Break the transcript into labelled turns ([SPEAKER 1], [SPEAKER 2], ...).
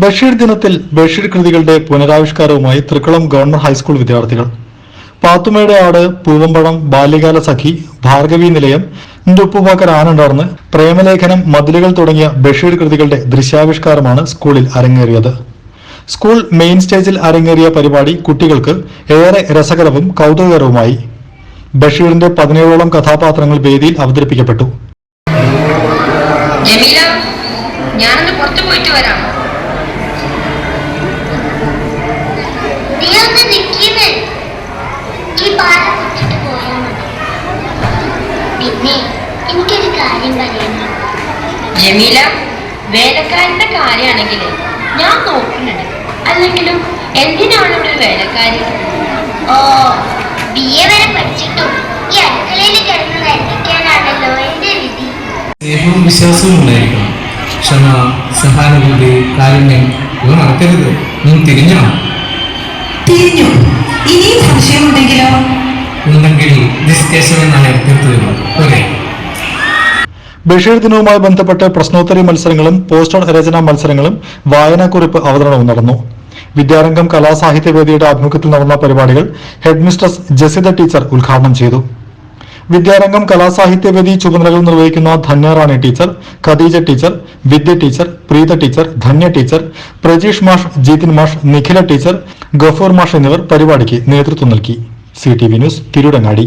[SPEAKER 1] ബഷീർ ദിനത്തിൽ ബഷീർ കൃതികളുടെ പുനരാവിഷ്കാരവുമായി തൃക്കുളം ഗവൺമെന്റ് ഹൈസ്കൂൾ വിദ്യാർത്ഥികൾ. പാത്തുമയുടെ ആട് പൂവമ്പടം ബാല്യകാല സഖി ഭാർഗവി നിലയം ഉപ്പുപാക്കർ ആനുണ്ടാർന്ന് പ്രേമലേഖനം മതിലുകൾ തുടങ്ങിയ ബഷീർ കൃതികളുടെ ദൃശ്യാവിഷ്കാരമാണ് സ്കൂളിൽ അരങ്ങേറിയത്. സ്കൂൾ മെയിൻ സ്റ്റേജിൽ അരങ്ങേറിയ പരിപാടി കുട്ടികൾക്ക് ഏറെ രസകരവും കൗതുകകരവുമായി. ബഷീറിന്റെ പതിനേഴോളം കഥാപാത്രങ്ങൾ വേദിയിൽ അവതരിപ്പിക്കപ്പെട്ടു.
[SPEAKER 2] ഞാനൊന്ന് പുറത്തു പോയിട്ട് വരാം.
[SPEAKER 3] പിന്നെ എനിക്കൊരു കാര്യം പറയുന്നു
[SPEAKER 2] ജമീല വേലക്കാരന്റെ കാര്യമാണെങ്കിൽ ഞാൻ നോക്കുന്നുണ്ട്. അല്ലെങ്കിലും എന്തിനാണ് ഇവിടെ ഒരു വേലക്കാരി?
[SPEAKER 3] ഓ ബി എ വരെ പഠിച്ചിട്ടും ഈ അടുക്കളയിൽ കിടന്ന് നന്ദിക്കാനാണല്ലോ എന്റെ വിധി.
[SPEAKER 4] സ്നേഹവും വിശ്വാസവും ഉണ്ടായിരിക്കണം. ക്ഷമ സഹാനുഭൂതി കാരുണ്യം ഇവ മറക്കരുത്. നീ തിരിഞ്ഞോ?
[SPEAKER 5] തിരിഞ്ഞു? ഇനിയും സംശയമുണ്ടെങ്കിലോ
[SPEAKER 1] ബഷീർ ദിനവുമായി ബന്ധപ്പെട്ട് പ്രശ്നോത്തരി മത്സരങ്ങളും പോസ്റ്റർ രചനാ മത്സരങ്ങളും വായനാക്കുറിപ്പ് അവതരണവും നടന്നു. വിദ്യാരംഗം കലാസാഹിത്യവേദിയുടെ ആഭിമുഖ്യത്തിൽ നടന്ന പരിപാടികൾ ഹെഡ് മിസ്ട്രസ് ജസിത ടീച്ചർ ഉദ്ഘാടനം ചെയ്തു. വിദ്യാരംഗം കലാസാഹിത്യവേദി ചുമതലകൾ നിർവഹിക്കുന്ന Dhanyarani teacher Khadeeja teacher Vidya teacher Preetha teacher Dhanya teacher Prajeesh മാഷ് ജീതിൻ മാഷ് നിഖില ടീച്ചർ ഗഫൂർ മാഷ് എന്നിവർ പരിപാടിക്ക് നേതൃത്വം നൽകി. C T V news Tirurangadi